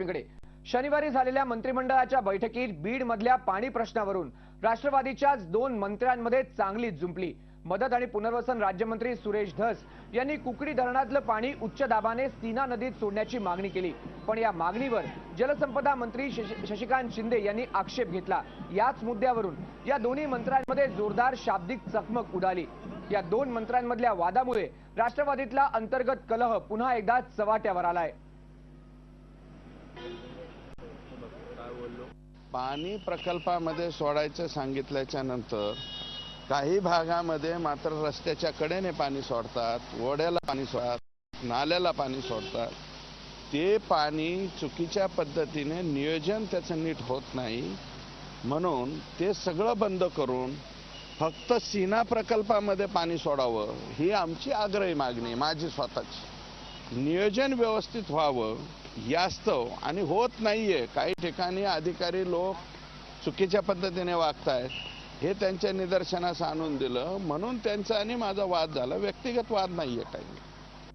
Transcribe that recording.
बातमीकडे शनिवारी झालेल्या मंत्रिमंडळाच्या बैठकीत बीड मधल्या पाणी प्रश्नावरून राष्ट्रवादीच्याच दोन मंत्र्यांमध्ये चांगलीच जुंपली. मदत आणि पुनर्वसन राज्यमंत्री सुरेश धस यांनी कुकडी धरणातलं पाणी उच्च दाबाने सीना नदीत सोडण्याची मागणी केली. पण या मागणीवर जलसंपदा मंत्री शशिकांत शिंदे यांनी आक्षेप घेतला. याच मुद्द्यावरून या दोन्ही मंत्र्यांमध्ये जोरदार शाब्दिक चकमक उडाली. या दोन मंत्र्यांमधल्या वादामुळे राष्ट्रवादीतला अंतर्गत कलह पुन्हा एकदा चव्हाट्यावर आलाय. पाणी प्रकल्पामध्ये सोडायचं सांगितल्याच्या नंतर काही भागामध्ये मात्र रस्त्याच्या कडेने पाणी सोडतात ओढ्याला पाणी सोडतात नाल्याला पाणी सोडतात. ते पाणी चुकीच्या पद्धतीने नियोजन त्याचं नीट होत नाही. म्हणून ते सगळं बंद करून फक्त सीना प्रकल्पामध्ये पाणी सोडावं ही आमची आग्रही मागणी माझी स्वतःची. नियोजन व्यवस्थित व्हावं. यास्तव आणि होत नाहीये. काही ठिकाणी अधिकारी लोक चुकीच्या पद्धतीने वागतायत. हे त्यांच्या निदर्शनास आणून दिलं. म्हणून त्यांचा आणि माझा वाद झाला. व्यक्तिगत वाद नाहीये काही.